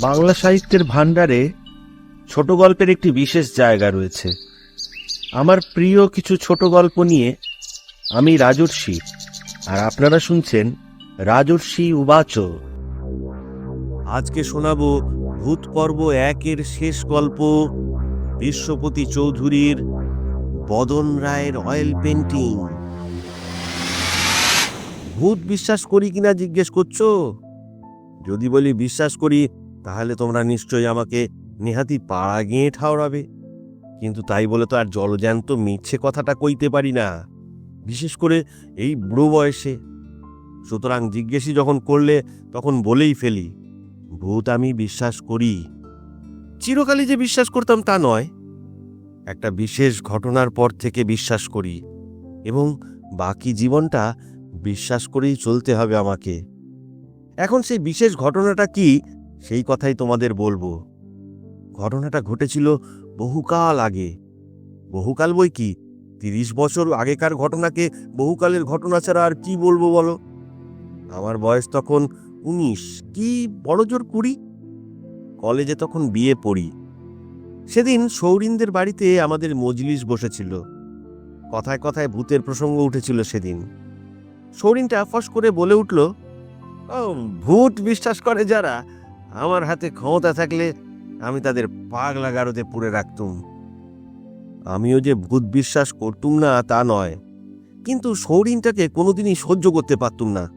বাংলা সাহিত্যের ভাণ্ডারে ছোট গল্পের একটি বিশেষ জায়গা রয়েছে। আমার প্রিয় কিছু ছোট গল্প নিয়ে আমি রাজর্ষি, আর আপনারা শুনছেন রাজর্ষি উবাচ। আজকে শোনাবো ভূত পর্ব একের শেষ গল্প, বিশ্বপতি চৌধুরীর বদন রায়ের অয়েল পেন্টিং ভূত বিশ্বাস করি কিনা জিজ্ঞেস করছ? যদি বলি বিশ্বাস করি তাহলে তোমরা নিশ্চয়ই আমাকে নেহাতি পাড়া গিয়ে ঠাওরাবে। কিন্তু তাই বলে তো আর জলজ্যান্ত মিথ্যে কথাটা কইতে পারি না। বিশেষ করে এই বুড়ো বয়সে। সুতরাং জিজ্ঞেসই যখন করলে তখন বলেই ফেলি, ভূত আমি বিশ্বাস করি। চিরকালই যে বিশ্বাস করতাম তা নয়। একটা বিশেষ ঘটনার পর থেকে বিশ্বাস করি এবং বাকি জীবনটা বিশ্বাস করেই চলতে হবে আমাকে। এখন সেই বিশেষ ঘটনাটা কি সেই কথাই তোমাদের বলব। ঘটনাটা ঘটেছিল বহুকাল আগে। বহুকাল বই কি? তিরিশ বছর আগেকার ঘটনাকে বহুকালের ঘটনা ছাড়া আর কি বলব বলো? আমার বয়স তখন উনিশ। কি বড় জোর কুড়ি? কলেজে তখন বিয়ে পড়ি। সেদিন সৌরিনদের বাড়িতে আমাদের মজলিস বসেছিল। কথায় কথায় ভূতের প্রসঙ্গ উঠেছিল সেদিন। সৌরিনটা ফস করে বলে উঠল ভূত বিশ্বাস করে যারা আমার হাতে ক্ষমতা থাকলে আমি তাদের পাগলা গারদে পুড়ে রাখতুম। আমিও যে ভূত বিশ্বাস করতুম না, তা নয়। কিন্তু সৌরিনটাকে কোনোদিনই সহ্য করতে পারতুম না।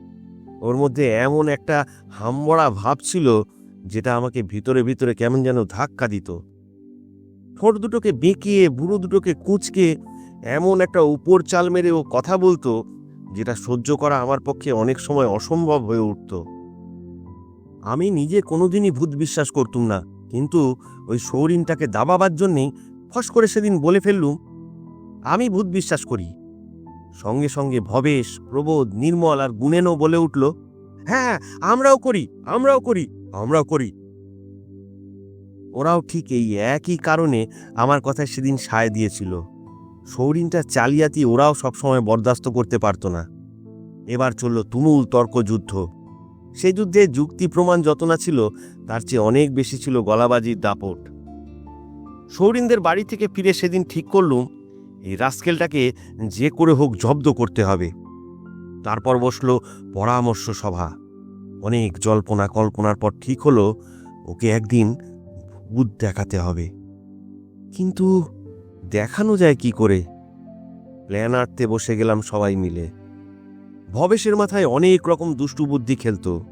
ওর মধ্যে এমন একটা হামবড়া ভাব ছিল, যেটা আমাকে ভিতরে ভিতরে কেমন যেন ধাক্কা দিত। ঠোঁট দুটোকে বেঁকিয়ে, বুড়ো দুটোকে কুচকে, এমন একটা উপর চাল মেরে ও কথা বলতো, যেটা সহ্য করা আমার পক্ষে অনেক সময় অসম্ভব হয়ে উঠত। আমি নিজে কোনোদিনই ভূত বিশ্বাস করতুম না, কিন্তু ওই সৌরিনটাকে দাবাবার জন্যেই ফস করে সেদিন বলে ফেললুম, আমি ভূত বিশ্বাস করি। সঙ্গে সঙ্গে ভবেশ প্রবোধ নির্মল আর গুণেনও বলে উঠল হ্যাঁ আমরাও করি আমরাও করি আমরাও করি। ওরাও ঠিক এই একই কারণে আমার কথায় সেদিন সায় দিয়েছিল। সৌরিনটা চালিয়াতি ওরাও সবসময় বরদাস্ত করতে পারত না। এবার চলল তুমুল তর্কযুদ্ধ। সেই যুদ্ধে যুক্তি প্রমাণ যত না ছিল, তার চেয়ে অনেক বেশি ছিল গলাবাজির দাপট। সৌরিনদের বাড়ি থেকে ফিরে সেদিন ঠিক করলুম, এই রাস্কেলটাকে যে করে হোক জব্দ করতে হবে। তারপর বসল পরামর্শ সভা। অনেক জল্পনা কল্পনার পর ঠিক হলো, ওকে একদিন ভূত দেখাতে হবে। কিন্তু দেখানো যায় কি করে? প্ল্যান আঁটতে বসে গেলাম সবাই মিলে। ভবেশের মাথায় অনেক রকম দুষ্টু বুদ্ধি খেলতো।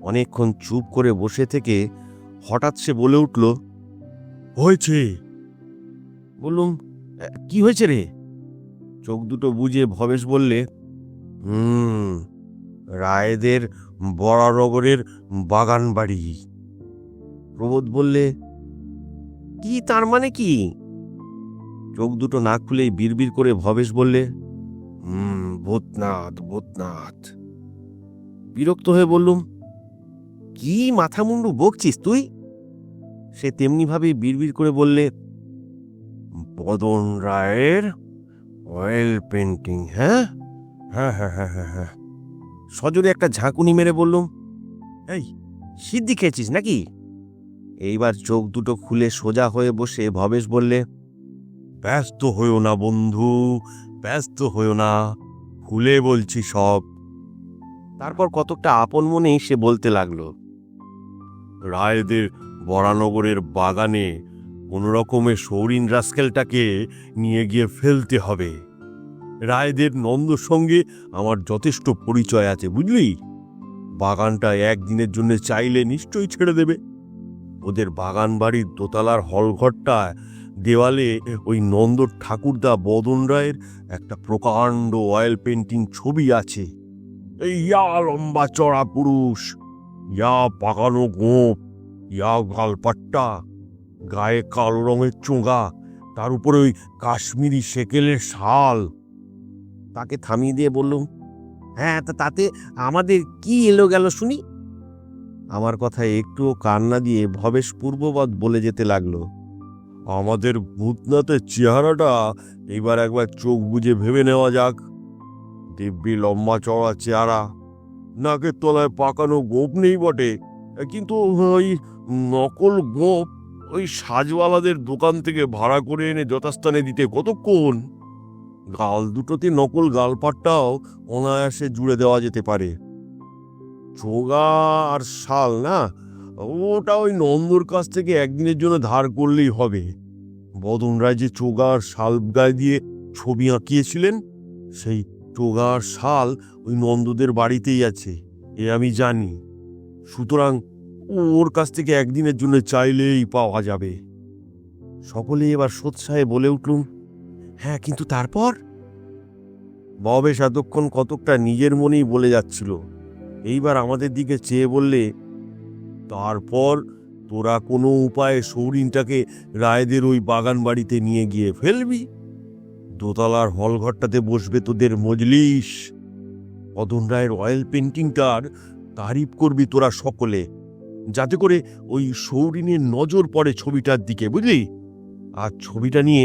অনেকক্ষণ চুপ করে বসে থেকে হঠাৎ সে বলে উঠল হয়েছে। বললুম "এ, কি হয়েছে রে? চোখ দুটো বুঝে ভবেশ বললে হুম রায়দের বড়ানগরের বাগান বাড়ি। প্রবোধ বললে কি তার মানে কি? চোখ দুটো না খুলেই বিড়বিড় করে ভবেশ বললে হুম, ভূতনাথ ভূতনাথ। বিরক্ত হয়ে বললুম, কি মাথা মুন্ডু বকছিস তুই? সে তেমনিভাবে বিড়বিড় করে বললে, বদন রায়ের অয়েল পেন্টিং হ্যাঁ? হ্যাঁ হ্যাঁ হ্যাঁ হ্যাঁ হ্যাঁ। সজোরে একটা ঝাঁকুনি মেরে বললুম, এই, সিদ্ধি খেয়েছিস নাকি? এইবার চোখ দুটো খুলে সোজা হয়ে বসে ভবেশ বললে, ব্যস্ত হইও না বন্ধু ব্যস্ত হইও না খুলে বলছি সব। তারপর কতকটা আপন মনেই সে বলতে লাগল, রায়দের বরানগরের বাগানে কোনো রকমে সৌরিন রাস্কেলটাকে নিয়ে গিয়ে ফেলতে হবে। রায়দের নন্দ সঙ্গে আমার যথেষ্ট পরিচয় আছে, বুঝলি? বাগানটা একদিনের জন্য চাইলে নিশ্চয়ই ছেড়ে দেবে। ওদের বাগান বাড়ির দোতলার হলঘরটা দেওয়ালে ওই নন্দ ঠাকুরদা বদন রায়ের একটা প্রকাণ্ড অয়েল পেন্টিং ছবি আছে। ইয়া লম্বা চড়া পুরুষ, ইয়া পাকানো গোপ ইয়া গালপাট্টা, গায়ে কালো রঙের চোঙা তার উপরে ওই কাশ্মীরি সেকেলের শাল। তাকে থামিয়ে দিয়ে বললুম হ্যাঁ তা তাতে আমাদের কি এলো গেল শুনি? আমার কথায় একটুও কান্না দিয়ে ভবেশ পূর্ববৎ বলে যেতে লাগল। আমাদের ভূতনাথের চেহারাটা এবার একবার চোখ বুজে ভেবে নেওয়া যাক। দিব্যি লম্বা চড়া চেহারা। নাকের তলায় পাকানো গোপ নেই বটে। কিন্তু ওই নকল গোপ ওই সাজওয়ালাদের দোকান থেকে ভাড়া করে এনে যথাস্থানে দিতে কতক্ষণ? গাল দুটোতে নকল গালপাটটাও অনায়াসে জুড়ে দেওয়া যেতে পারে। চোগা আর শাল না? ওটা ওই নন্দর কাছ থেকে একদিনের জন্য ধার করলেই হবে। বদন রায় যে চোগার শাল গায়ে দিয়ে ছবি আঁকিয়েছিলেন, সেই চোগার শাল ওই নন্দদের বাড়িতেই আছে, এ আমি জানি। সুতরাং ওর কাছ থেকে একদিনের জন্য চাইলেই পাওয়া যাবে। সকলে এবার সোৎসাহে বলে উঠলুম হ্যাঁ কিন্তু তারপর? ববেশ এতক্ষণ কতকটা নিজের মনেই বলে যাচ্ছিল। এইবার আমাদের দিকে চেয়ে বললে তারপর তোরা কোনো উপায়ে সৌরিনটাকে রায়দের ওই বাগান বাড়িতে নিয়ে গিয়ে ফেলবি। দোতলার হলঘরটাতে বসবে তোদের মজলিস। অদন রায়ের অয়েল পেন্টিংটার তারিফ করবি তোরা সকলে, যাতে করে ওই সৌরিনের নজর পড়ে ছবিটার দিকে, বুঝলি? আর ছবিটা নিয়ে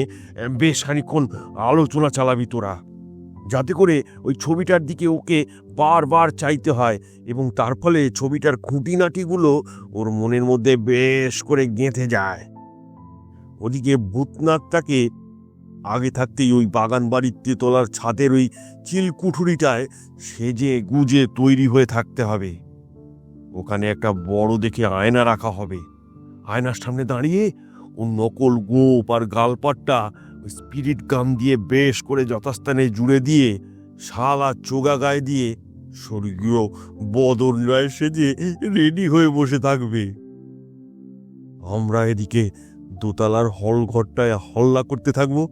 বেশ খানিক্ষণ আলোচনা চালাবি তোরা। যাতে করে ওই ছবিটার দিকে ওকে বারবার চাইতে হয় এবং তার ফলে ছবিটার খুঁটিনাটিগুলো ওর মনের মধ্যে বেশ করে গেঁথে যায়। ওদিকে ভূতনাথটাকে আগে থাকতেই ওই বাগান বাড়ির তেতলার ছাদের ওই চিলকুঠুরিটায় সেজে গুজে তৈরি হয়ে থাকতে হবে। ওখানে একটা বড় দেখে আয়না রাখা হবে। আয়নার সামনে দাঁড়িয়ে ও নকল গোপ আর গালপাটটা স্পিরিট গাম দিয়ে বেশ করে যথাস্থানে জুড়ে দিয়ে, শাল আর চোগা গায়ে দিয়ে স্বর্গীয় বদর রায় সেজে রেডি হয়ে বসে থাকবে। আমরা এদিকে দোতলার হল ঘরটায় হল্লা করতে থাকব।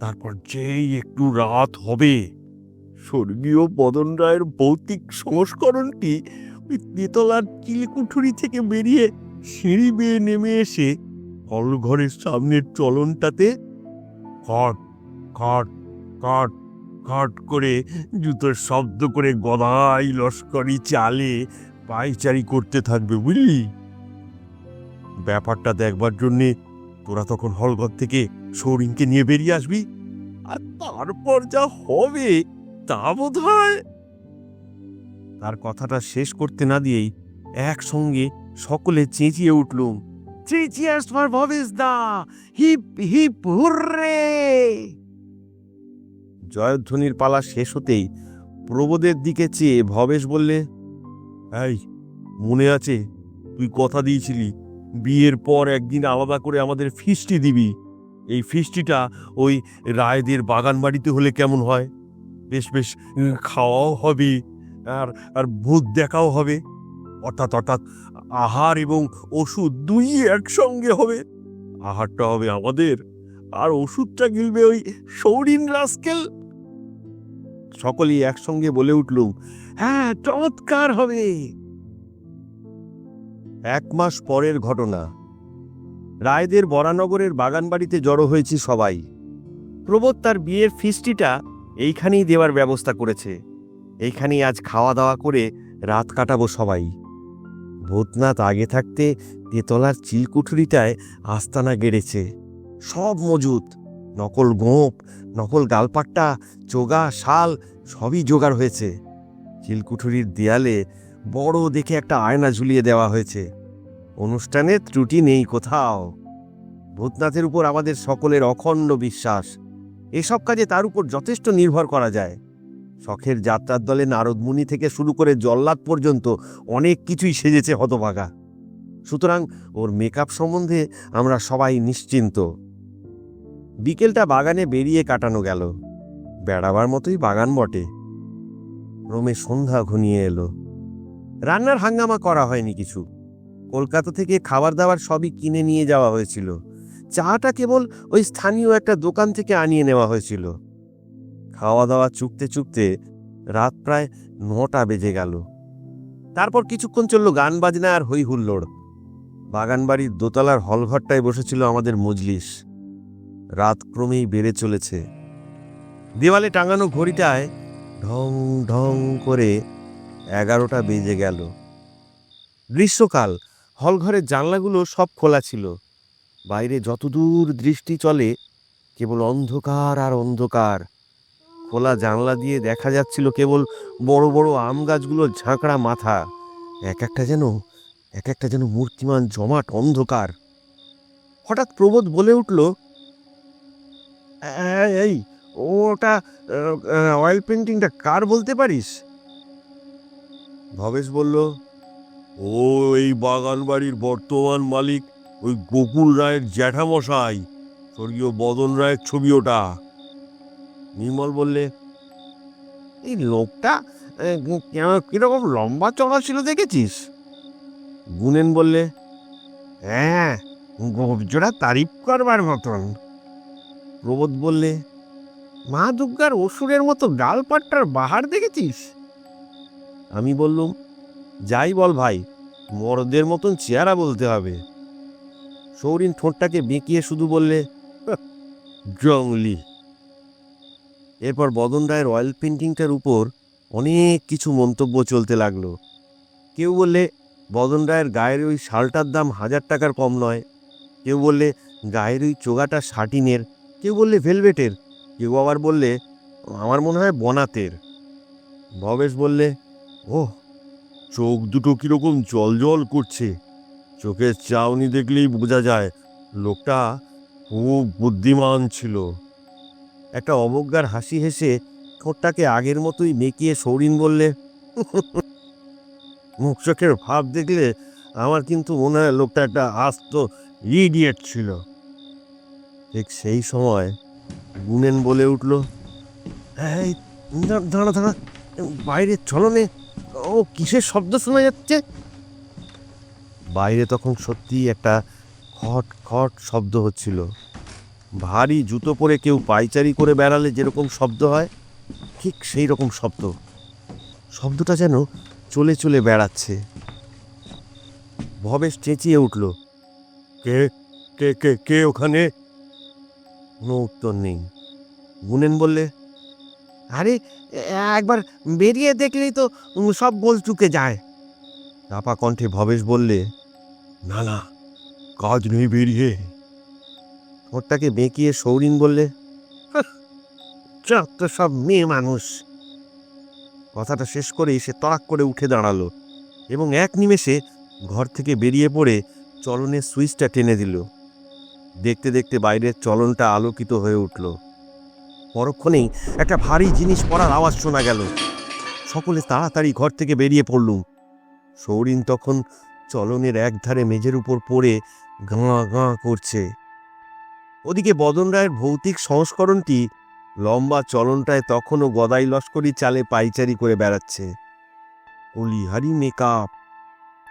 তারপর যেই একটু রাত হবে, স্বর্গীয় বদন রায়ের ভৌতিক সংস্করণটি ওই তেতলার চিলকুঠুরি থেকে বেরিয়ে সিঁড়ি বেয়ে নেমে এসে হল ঘরের সামনের চলনটাতে খট খট খট খট করে জুতোর শব্দ করে গদাই লস্করি চালে পায়চারি করতে থাকবে, বুঝলি? ব্যাপারটা দেখবার জন্যে তোরা তখন হলঘর থেকে সৌরিনকে নিয়ে বেরিয়ে আসবি, আর তারপর যা হবে তা বোধ হয় তার কথাটা শেষ করতে না দিয়েই একসঙ্গে সকলে চেঁচিয়ে উঠলুম চেঁচিয়ার্স for Bhabesh da, hip hip, hurray! জয়ধ্বনির পালা শেষ হতেই প্রবোদের দিকে চেয়ে ভবেশ বললে, এই, মনে আছে, তুই কথা দিয়েছিলি, বিয়ের পর একদিন আলাদা করে আমাদের ফিস্টি দিবি। এই ফিস্টিটা ওই রায়দের বাগান বাড়িতে হলে কেমন হয়? বেশ বেশ, খাওয়াও হবে, আর আর ভূত দেখাও হবে। অর্থাৎ অর্থাৎ আহার এবং ওষুধ দুই একসঙ্গে হবে। আহারটা হবে আমাদের। আর ওষুধটা গিলবে ওই সৌরিন রাস্কেল? সকলেই একসঙ্গে বলে উঠলুম হ্যাঁ চমৎকার হবে। এক মাস পরের ঘটনা। রায়দের বরানগরের বাগানবাড়িতে জড়ো হয়েছি সবাই। প্রবোধ তার বিয়ের ফিস্টিটা এইখানেই দেওয়ার ব্যবস্থা করেছে। এইখানেই আজ খাওয়া দাওয়া করে রাত কাটাবো সবাই। ভূতনাথ আগে থাকতে তেতলার চিলকুঠুরিটায় আস্তানা গেড়েছে। সব মজুত। নকল গোঁপ নকল গালপাট্টা, চোগা, শাল, সবই জোগাড় হয়েছে। চিলকুঠুরির দেয়ালে বড় দেখে একটা আয়না ঝুলিয়ে দেওয়া হয়েছে। অনুষ্ঠানের ত্রুটি নেই কোথাও। ভূতনাথের উপর আমাদের সকলের অখণ্ড বিশ্বাস। এসব কাজে তার উপর যথেষ্ট নির্ভর করা যায়। শখের যাত্রার দলে নারদমুনি থেকে শুরু করে জল্লাদ পর্যন্ত অনেক কিছুই সেজেছে হতভাগা। সুতরাং ওর মেকআপ সম্বন্ধে আমরা সবাই নিশ্চিন্ত। বিকেলটা বাগানে বেরিয়ে কাটানো গেল। বেড়াবার মতোই বাগান বটে। রোমে সন্ধ্যা ঘনিয়ে এলো। রান্নার হাঙ্গামা করা হয়নি কিছু। কলকাতা থেকে খাবার দাবার সবই কিনে নিয়ে যাওয়া হয়েছিল। চাটা কেবল ওই স্থানীয় একটা দোকান থেকে আনিয়ে নেওয়া হয়েছিল। খাওয়া দাওয়া চুকতে চুকতে রাত প্রায় নটা বেজে গেল। তারপর কিছুক্ষণ চলল গান বাজনা আর হই হুল্লোড় বাগানবাড়ির দোতলার হলঘরটায় বসেছিল আমাদের মজলিস। রাত ক্রমেই বেড়ে চলেছে। দেওয়ালে টাঙানো ঘড়িটায় ঢং ঢং করে এগারোটা বেজে গেল। গ্রীষ্মকাল, হলঘরের জানলাগুলো সব খোলা ছিল। বাইরে যতদূর দৃষ্টি চলে, কেবল অন্ধকার আর অন্ধকার। খোলা জানলা দিয়ে দেখা যাচ্ছিল কেবল বড় বড় আম গাছগুলোর ঝাঁকড়া মাথা। এক একটা যেন, এক একটা যেন মূর্তিমান জমাট অন্ধকার। হঠাৎ প্রবোধ বলে উঠল "এ- এই ওটা অয়েল পেন্টিংটা কার বলতে পারিস? ভবেশ বলল ও এই বাগান বাড়ির বর্তমান মালিক ওই গোকুল রায়ের জ্যাঠামশাই স্বর্গীয় বদন রায়ের ছবি ওটা। নির্মল বললে এই লোকটা কীরকম লম্বা চড়া ছিল দেখেছিস? গুনেন বললে হ্যাঁ গোবজোড়া তারিফ করবার মতন। প্রবোধ বললে মা দুর্গার অসুরের মতো ডালপাট্টার বাহার দেখেছিস? আমি বললুম যাই বল ভাই মরদের মতন চেহারা বলতে হবে। সৌরিন ঠোঁটটাকে বেঁকিয়ে শুধু বললে "হাহ, জংলি এরপর বদন রায়ের অয়েল পেন্টিংটার উপর অনেক কিছু মন্তব্য চলতে লাগল। কেউ বললে বদন রায়ের গায়ের ওই শালটার দাম হাজার টাকার কম নয়। কেউ বললে গায়ের ওই চোগাটা শাটিনের কেউ বললে ভেলভেটের, কেউ আবার বললে, আমার মনে হয় বনাতের। ভবেশ বললে ও চোখ দুটো কীরকম জল জল করছে। চোখের চাউনি দেখলেই বোঝা যায়, লোকটা খুব বুদ্ধিমান ছিল। একটা অবজ্ঞার হাসি হেসে ঠোঁটটাকে আগের মতোই মেকিয়ে সৌরিন বললে মুখ চোখের ভাব দেখলে আমার কিন্তু মনে হয় লোকটা একটা আস্ত ইডিয়েট ছিল। ঠিক সেই সময় গুনেন বলে উঠল, এই, দাঁড়া দাঁড়া বাইরে চলনে ও, কিসের শব্দ শোনা যাচ্ছে? বাইরে তখন সত্যিই একটা খট খট শব্দ হচ্ছিল। ভারী জুতো পরে কেউ পাইচারি করে বেড়ালে যেরকম শব্দ হয়, ঠিক সেই রকম শব্দ। শব্দটা যেন চলে চলে বেড়াচ্ছে। ভবেশ চেঁচিয়ে উঠল, কে কে কে কে ওখানে? কোনো উত্তর নেই। গুনেন বললে, আরে, একবার বেরিয়ে দেখলেই তো সব গোল চুকে যায়। চাপা কণ্ঠে ভবেশ বললে, না না, কাজ নেই বেরিয়ে। ঠোঁটটাকে বেঁকিয়ে সৌরিন বললে যত সব মেয়ে মানুষ। কথাটা শেষ করেই সে তড়াক করে উঠে দাঁড়াল এবং এক নিমেষে ঘর থেকে বেরিয়ে পড়ে চলনের সুইচটা টেনে দিল। দেখতে দেখতে বাইরের চলনটা আলোকিত হয়ে উঠল। পরক্ষণেই একটা ভারী জিনিস পড়ার আওয়াজ শোনা গেল। সকলে তাড়াতাড়ি ঘর থেকে বেরিয়ে পড়লুম। সৌরিন তখন চলনের একধারে মেঝের উপর পড়ে গাঁ গাঁ করছে। ওদিকে বদন রায়ের ভৌতিক সংস্করণটি লম্বা চলনটায় তখনও গদাই লস্করি চালে পাইচারি করে বেড়াচ্ছে। অলিহারি মেকআপ,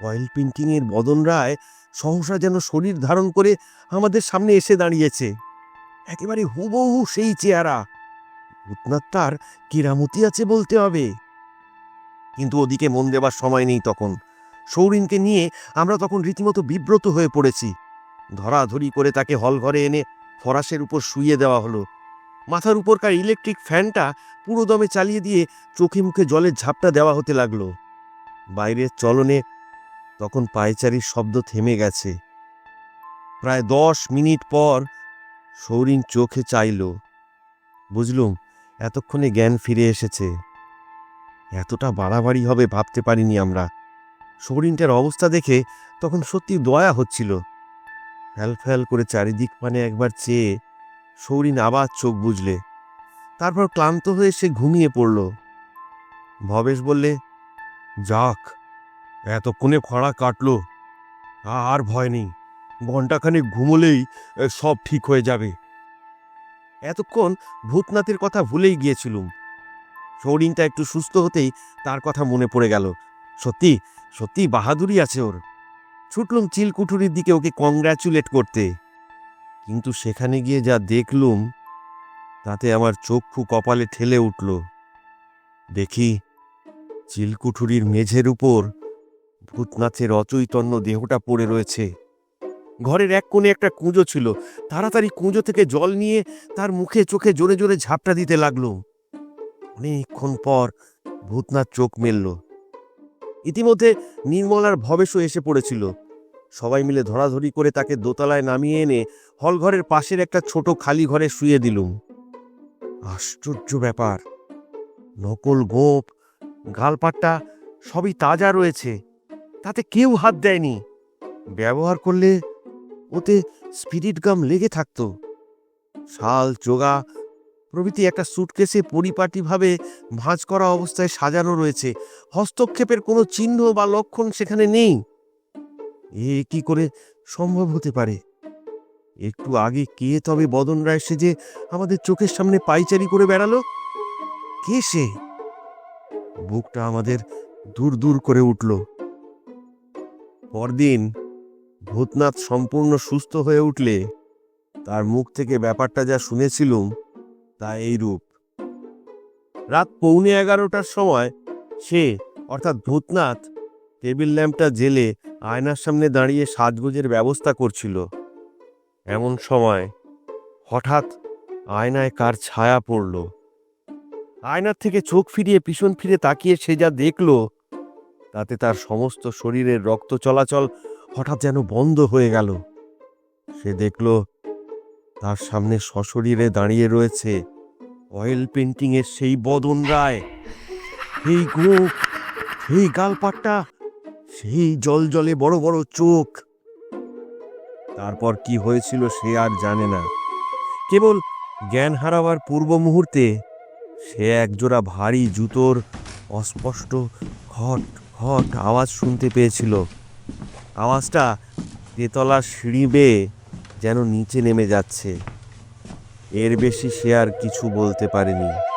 অয়েল পেন্টিংয়ের বদন রায় সহসা যেন শরীর ধারণ করে আমাদের সামনে এসে দাঁড়িয়েছে। একেবারে হুবহু সেই চেহারা। ভূতনাথটার কেরামতি আছে বলতে হবে। কিন্তু ওদিকে মন দেবার সময় নেই তখন। সৌরিনকে নিয়ে আমরা তখন রীতিমতো বিব্রত হয়ে পড়েছি। ধরাধরি করে তাকে হল ঘরে এনে ফরাসের উপর শুইয়ে দেওয়া হলো। মাথার উপরকার ইলেকট্রিক ফ্যানটা পুরো দমে চালিয়ে দিয়ে চোখে মুখে জলের ঝাপটা দেওয়া হতে লাগল। বাইরের চলনে তখন পায়চারির শব্দ থেমে গেছে। প্রায় দশ মিনিট পর সৌরিন চোখে চাইল, বুঝলুম, এতক্ষণে জ্ঞান ফিরে এসেছে। এতটা বাড়াবাড়ি হবে ভাবতে পারিনি আমরা। সৌরিনটার অবস্থা দেখে তখন সত্যি দয়া হচ্ছিল। ফ্যাল করে চারিদিক মানে একবার চেয়ে সৌরিন আবার চোখ বুঝলে তারপর ক্লান্ত হয়ে সে ঘুমিয়ে পড়ল। ভবেশ বললে, যাক এতক্ষণে ফাঁড়া কাটলো। আর ভয় নেই। ঘন্টাখানেক ঘুমোলেই সব ঠিক হয়ে যাবে। এতক্ষণ ভূতনাথের কথা ভুলেই গিয়েছিলুম। সৌরিনটা একটু সুস্থ হতেই তার কথা মনে পড়ে গেল। সত্যি সত্যি বাহাদুরি আছে ওর। ছুটলুম চিলকুঠুরির দিকে ওকে কংগ্র্যাচুলেট করতে। কিন্তু সেখানে গিয়ে যা দেখলুম, তাতে আমার চক্ষু কপালে ঠেলে উঠল। দেখি, চিলকুঠুরির মেঝের উপর ভূতনাথের অচৈতন্য দেহটা পড়ে রয়েছে। ঘরের এক কোণে একটা কুঁজো ছিল। তাড়াতাড়ি কুঁজো থেকে জল নিয়ে তার মুখে চোখে জোরে জোরে ঝাপটা দিতে লাগল। অনেকক্ষণ পর ভূতনাথ চোখ মেলল। ইতিমধ্যে নির্মলার ভবেশও এসে পড়েছিল। সবাই মিলে ধরাধরি করে তাকে দোতলায় নামিয়ে এনে হলঘরের পাশের একটা ছোট খালি ঘরে শুয়ে দিলুম। আশ্চর্য ব্যাপার। নকল গোপ, গালপাট্টা, সবই তাজা রয়েছে। তাতে কেউ হাত দেয়নি। ব্যবহার করলে ওতে স্পিরিট গাম লেগে থাকতো। শাল, চোগা, প্রভৃতি একটা সুটকেসে পরিপাটিভাবে ভাঁজ করা অবস্থায় সাজানো রয়েছে। হস্তক্ষেপের কোনো চিহ্ন বা লক্ষণ সেখানে নেই। এ কি করে সম্ভব হতে পারে? একটু আগে কে তবে বদন রায় সেজে আমাদের চোখের সামনে পাইচারি করে বেড়ালো? কে সে? বুকটা আমাদের দূর দূর করে উঠল। পরদিন ভূতনাথ সম্পূর্ণ সুস্থ হয়ে উঠলে তার মুখ থেকে ব্যাপারটা যা শুনেছিলুম তা এই রূপ। রাত পৌনে এগারোটার সময় সে, অর্থাৎ ভূতনাথ, টেবিল ল্যাম্পটা জেলে আয়নার সামনে দাঁড়িয়ে সাজগোজের ব্যবস্থা করছিল। এমন সময় হঠাৎ আয়নায় কার ছায়া পড়ল। আয়নার থেকে চোখ ফিরিয়ে পিছন ফিরে তাকিয়ে সে যা দেখল তাতে তার সমস্ত শরীরের রক্ত চলাচল হঠাৎ যেন বন্ধ হয়ে গেল। সে দেখল, তার সামনে সশরীরে দাঁড়িয়ে রয়েছে অয়েল পেন্টিংয়ের সেই বদন রায়। সেই গোপ সেই গালপাট্টা, সেই জল জলে বড় বড় চোখ। তারপর কি হয়েছিল সে আর জানে না। কেবল জ্ঞান হারাবার পূর্ব মুহূর্তে সে একজোড়া ভারী জুতোর অস্পষ্ট খট খট আওয়াজ শুনতে পেয়েছিল। আওয়াজটা তেতলার সিঁড়ি বেয়ে যেন নিচে নেমে যাচ্ছে। এর বেশি সে আর কিছু বলতে পারেনি।